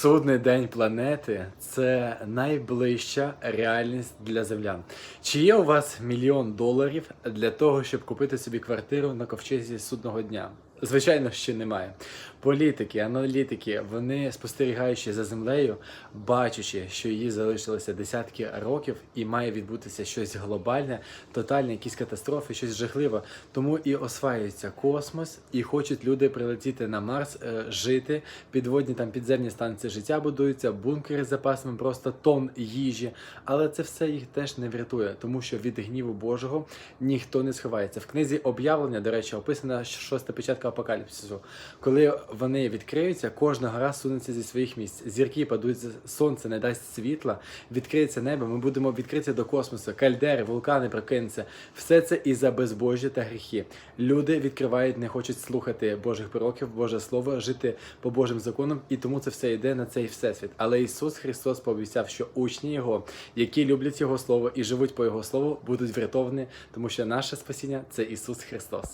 Судний день планети це найближча реальність для землян. Чи є у вас мільйон доларів для того, щоб купити собі квартиру на ковчезі судного дня? Звичайно, ще немає. Політики, аналітики, вони спостерігаючи за землею, бачачи, що її залишилося десятки років, і має відбутися щось глобальне, тотальне, якісь катастрофи, щось жахливе. Тому і осваюється космос, і хочуть люди прилетіти на Марс, е, жити. Підводні там підземні станції життя будуються, бункери з запасами просто тонн їжі. Але це все їх теж не врятує, тому що від гніву Божого ніхто не сховається. В книзі об'явлення, до речі, описана шоста печатка апокаліпсису. Коли вони відкриються, кожна гора сунеться зі своїх місць. Зірки падуть, сонце не дасть світла, відкриється небо. Ми будемо відкриті до космосу, кальдери, вулкани прокинуться. Все це і за безбожжя та гріхи. Люди відкривають, не хочуть слухати Божих пророків, Боже Слово, жити по Божим законам, і тому це все йде на цей всесвіт. Але Ісус Христос пообіцяв, що учні Його, які люблять Його Слово і живуть по Його Слову, будуть врятовані, тому що наше спасіння це Ісус Христос.